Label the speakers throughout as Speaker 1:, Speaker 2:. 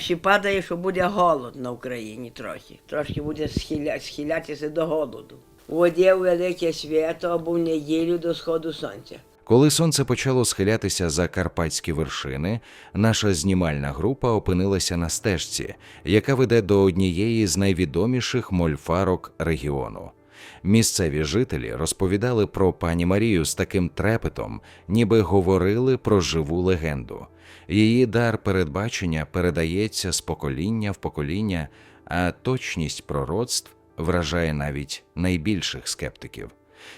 Speaker 1: ще падає, що буде голод на Україні трохи. Трошки буде схиля... схилятися до голоду. Воді велике свято або в неділю до сходу сонця.
Speaker 2: Коли сонце почало схилятися за карпатські вершини, наша знімальна група опинилася на стежці, яка веде до однієї з найвідоміших мольфарок регіону. Місцеві жителі розповідали про пані Марію з таким трепетом, ніби говорили про живу легенду. Її дар передбачення передається з покоління в покоління, а точність пророцтв вражає навіть найбільших скептиків.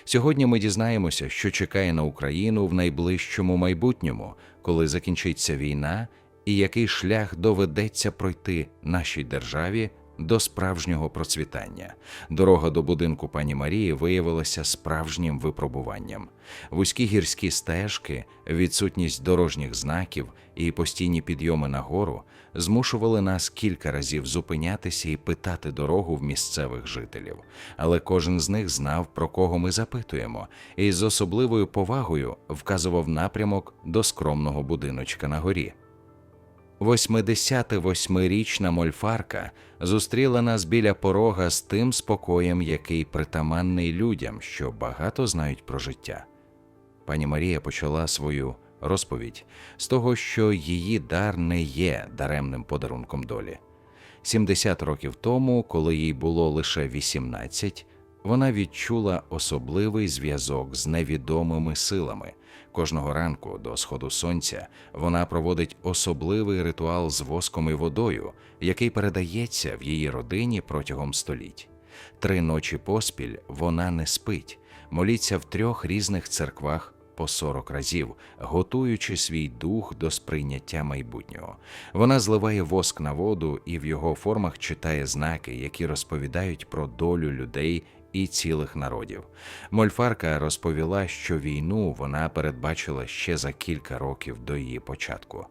Speaker 2: Сьогодні ми дізнаємося, що чекає на Україну в найближчому майбутньому, коли закінчиться війна, і який шлях доведеться пройти нашій державі до справжнього процвітання. Дорога до будинку пані Марії виявилася справжнім випробуванням. Вузькі гірські стежки, відсутність дорожніх знаків і постійні підйоми на гору змушували нас кілька разів зупинятися і питати дорогу в місцевих жителів. Але кожен з них знав, про кого ми запитуємо, і з особливою повагою вказував напрямок до скромного будиночка на горі. 88-річна мольфарка зустріла нас біля порога з тим спокоєм, який притаманний людям, що багато знають про життя. Пані Марія почала свою розповідь з того, що її дар не є даремним подарунком долі. 70 років тому, коли їй було лише 18, вона відчула особливий зв'язок з невідомими силами. Кожного ранку до сходу сонця вона проводить особливий ритуал з воском і водою, який передається в її родині протягом століть. Три ночі поспіль вона не спить, моліться в трьох різних церквах по 40 разів, готуючи свій дух до сприйняття майбутнього. Вона зливає воск на воду і в його формах читає знаки, які розповідають про долю людей і цілих народів. Мольфарка розповіла, що війну вона передбачила ще за кілька років до її початку.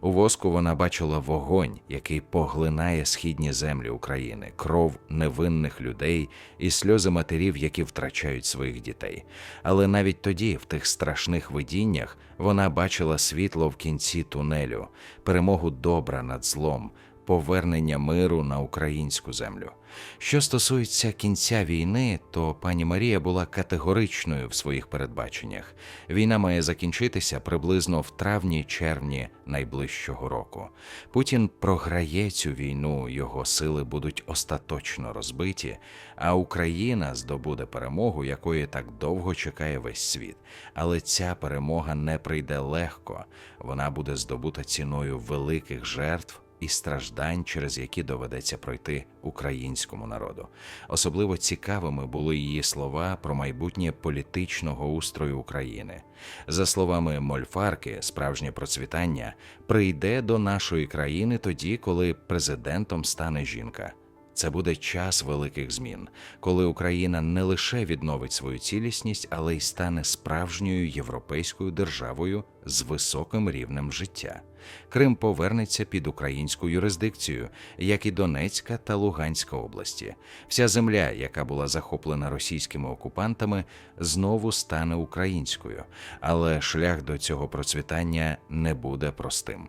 Speaker 2: У воску вона бачила вогонь, який поглинає східні землі України, кров невинних людей і сльози матерів, які втрачають своїх дітей. Але навіть тоді, в тих страшних видіннях, вона бачила світло в кінці тунелю, перемогу добра над злом, повернення миру на українську землю. Що стосується кінця війни, то пані Марія була категоричною в своїх передбаченнях. Війна має закінчитися приблизно в травні-червні найближчого року. Путін програє цю війну, його сили будуть остаточно розбиті, а Україна здобуде перемогу, якої так довго чекає весь світ. Але ця перемога не прийде легко, вона буде здобута ціною великих жертв і страждань, через які доведеться пройти українському народу. Особливо цікавими були її слова про майбутнє політичного устрою України. За словами Мольфарки, справжнє процвітання прийде до нашої країни тоді, коли президентом стане жінка. Це буде час великих змін, коли Україна не лише відновить свою цілісність, але й стане справжньою європейською державою з високим рівнем життя. Крим повернеться під українську юрисдикцію, як і Донецька та Луганська області. Вся земля, яка була захоплена російськими окупантами, знову стане українською, але шлях до цього процвітання не буде простим.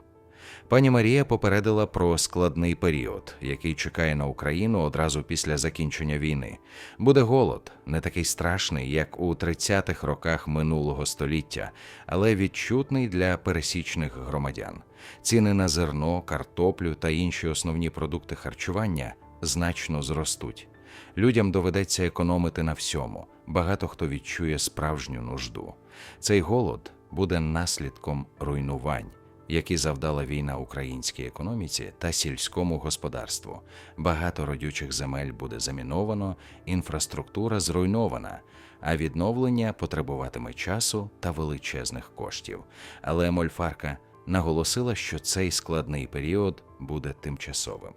Speaker 2: Пані Марія попередила про складний період, який чекає на Україну одразу після закінчення війни. Буде голод, не такий страшний, як у 30-х роках минулого століття, але відчутний для пересічних громадян. Ціни на зерно, картоплю та інші основні продукти харчування значно зростуть. Людям доведеться економити на всьому. Багато хто відчує справжню нужду. Цей голод буде наслідком руйнувань які завдала війна українській економіці та сільському господарству. Багато родючих земель буде заміновано, інфраструктура зруйнована, а відновлення потребуватиме часу та величезних коштів. Але Мольфарка наголосила, що цей складний період буде тимчасовим.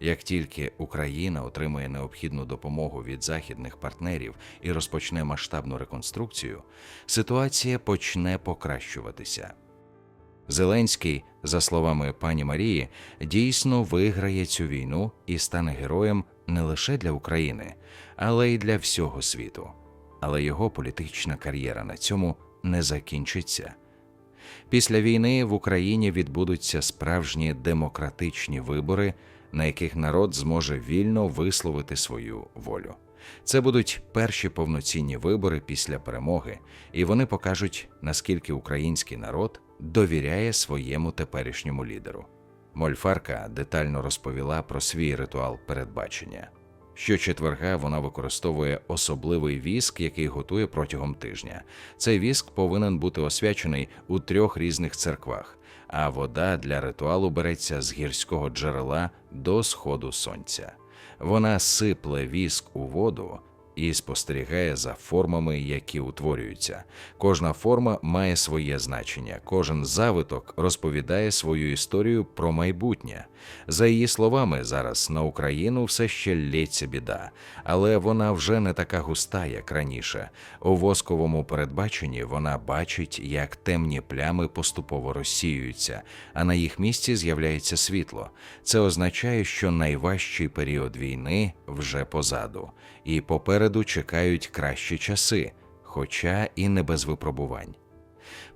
Speaker 2: Як тільки Україна отримає необхідну допомогу від західних партнерів і розпочне масштабну реконструкцію, ситуація почне покращуватися. Зеленський, за словами пані Марії, дійсно виграє цю війну і стане героєм не лише для України, але й для всього світу. Але його політична кар'єра на цьому не закінчиться. Після війни в Україні відбудуться справжні демократичні вибори, на яких народ зможе вільно висловити свою волю. Це будуть перші повноцінні вибори після перемоги, і вони покажуть, наскільки український народ довіряє своєму теперішньому лідеру. Мольфарка детально розповіла про свій ритуал передбачення. Щочетверга вона використовує особливий віск, який готує протягом тижня. Цей віск повинен бути освячений у трьох різних церквах, а вода для ритуалу береться з гірського джерела до сходу сонця. Вона сипле віск у воду і спостерігає за формами, які утворюються. Кожна форма має своє значення, кожен завиток розповідає свою історію про майбутнє. За її словами, зараз на Україну все ще лється біда, але вона вже не така густа, як раніше. У восковому передбаченні вона бачить, як темні плями поступово розсіюються, а на їх місці з'являється світло. Це означає, що найважчий період війни вже позаду, і попереду чекають кращі часи, хоча і не без випробувань.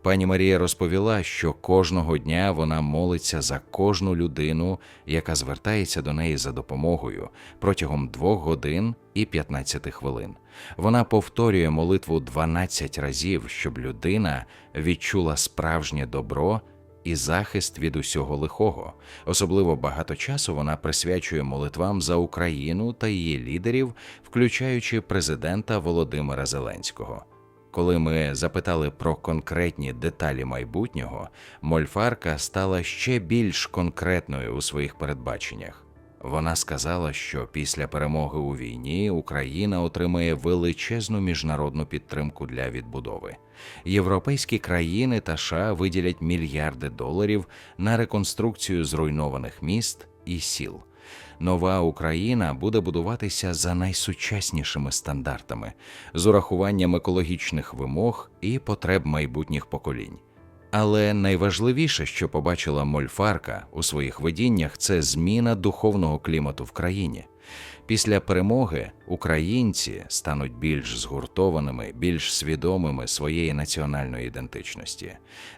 Speaker 2: Пані Марія розповіла, що кожного дня вона молиться за кожну людину, яка звертається до неї за допомогою протягом двох годин і 15 хвилин. Вона повторює молитву 12 разів, щоб людина відчула справжнє добро і захист від усього лихого. Особливо багато часу вона присвячує молитвам за Україну та її лідерів, включаючи президента Володимира Зеленського. Коли ми запитали про конкретні деталі майбутнього, Мольфарка стала ще більш конкретною у своїх передбаченнях. Вона сказала, що після перемоги у війні Україна отримає величезну міжнародну підтримку для відбудови. Європейські країни та США виділять мільярди доларів на реконструкцію зруйнованих міст і сіл. Нова Україна буде будуватися за найсучаснішими стандартами, з урахуванням екологічних вимог і потреб майбутніх поколінь. Але найважливіше, що побачила Мольфарка у своїх видіннях, це зміна духовного клімату в країні. Після перемоги українці стануть більш згуртованими, більш свідомими своєї національної ідентичності.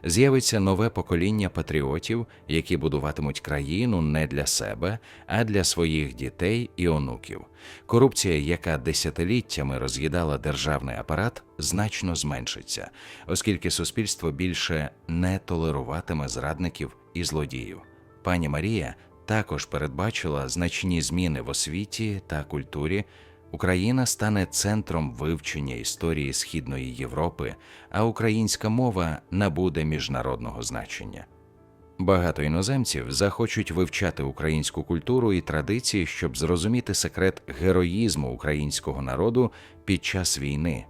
Speaker 2: З'явиться нове покоління патріотів, які будуватимуть країну не для себе, а для своїх дітей і онуків. Корупція, яка десятиліттями роз'їдала державний апарат, значно зменшиться, оскільки суспільство більше не толеруватиме зрадників і злодіїв. Пані Марія також передбачила значні зміни в освіті та культурі. Україна стане центром вивчення історії Східної Європи, а українська мова набуде міжнародного значення. Багато іноземців захочуть вивчати українську культуру і традиції, щоб зрозуміти секрет героїзму українського народу під час війни.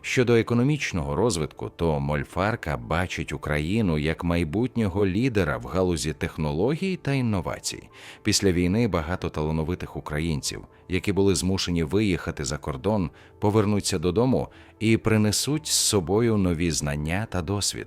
Speaker 2: Щодо економічного розвитку, то Мольфарка бачить Україну як майбутнього лідера в галузі технологій та інновацій. Після війни багато талановитих українців, які були змушені виїхати за кордон, повернуться додому і принесуть з собою нові знання та досвід.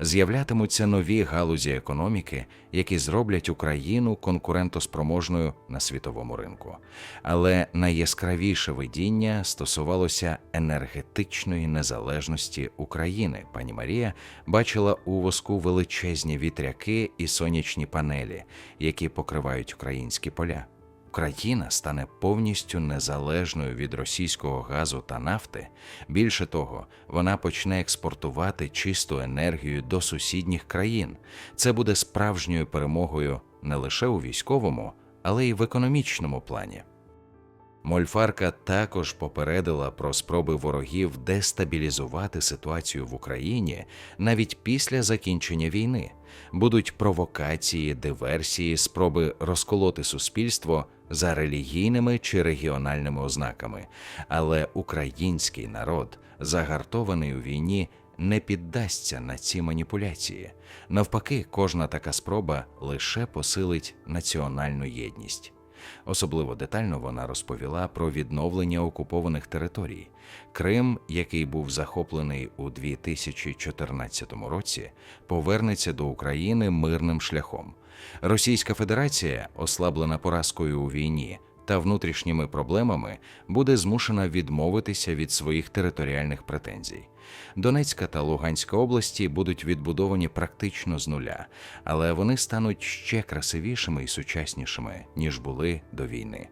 Speaker 2: З'являтимуться нові галузі економіки, які зроблять Україну конкурентоспроможною на світовому ринку. Але найяскравіше видіння стосувалося енергетичної незалежності України. Пані Марія бачила у воску величезні вітряки і сонячні панелі, які покривають українські поля. Україна стане повністю незалежною від російського газу та нафти. Більше того, вона почне експортувати чисту енергію до сусідніх країн. Це буде справжньою перемогою не лише у військовому, але й в економічному плані. Мольфарка також попередила про спроби ворогів дестабілізувати ситуацію в Україні навіть після закінчення війни. Будуть провокації, диверсії, спроби розколоти суспільство за релігійними чи регіональними ознаками. Але український народ, загартований у війні, не піддасться на ці маніпуляції. Навпаки, кожна така спроба лише посилить національну єдність. Особливо детально вона розповіла про відновлення окупованих територій. Крим, який був захоплений у 2014 році, повернеться до України мирним шляхом. Російська Федерація, ослаблена поразкою у війні, та внутрішніми проблемами буде змушена відмовитися від своїх територіальних претензій. Донецька та Луганська області будуть відбудовані практично з нуля, але вони стануть ще красивішими і сучаснішими, ніж були до війни.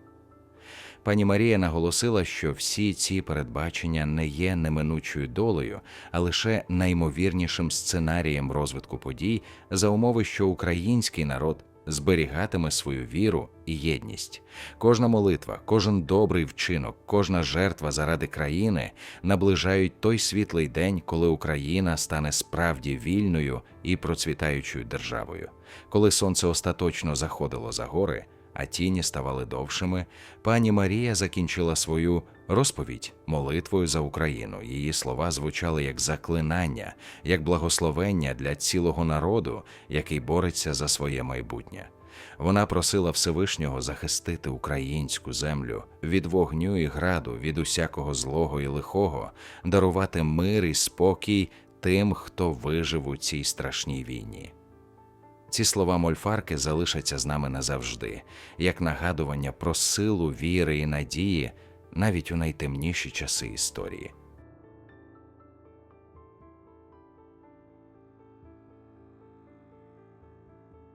Speaker 2: Пані Марія наголосила, що всі ці передбачення не є неминучою долею, а лише наймовірнішим сценарієм розвитку подій за умови, що український народ зберігатиме свою віру і єдність. Кожна молитва, кожен добрий вчинок, кожна жертва заради країни наближають той світлий день, коли Україна стане справді вільною і процвітаючою державою. Коли сонце остаточно заходило за гори, а тіні ставали довшими, пані Марія закінчила свою розповідь молитвою за Україну. Її слова звучали як заклинання, як благословення для цілого народу, який бореться за своє майбутнє. Вона просила Всевишнього захистити українську землю від вогню і граду, від усякого злого і лихого, дарувати мир і спокій тим, хто вижив у цій страшній війні. Ці слова мольфарки залишаться з нами назавжди, як нагадування про силу віри і надії навіть у найтемніші часи історії.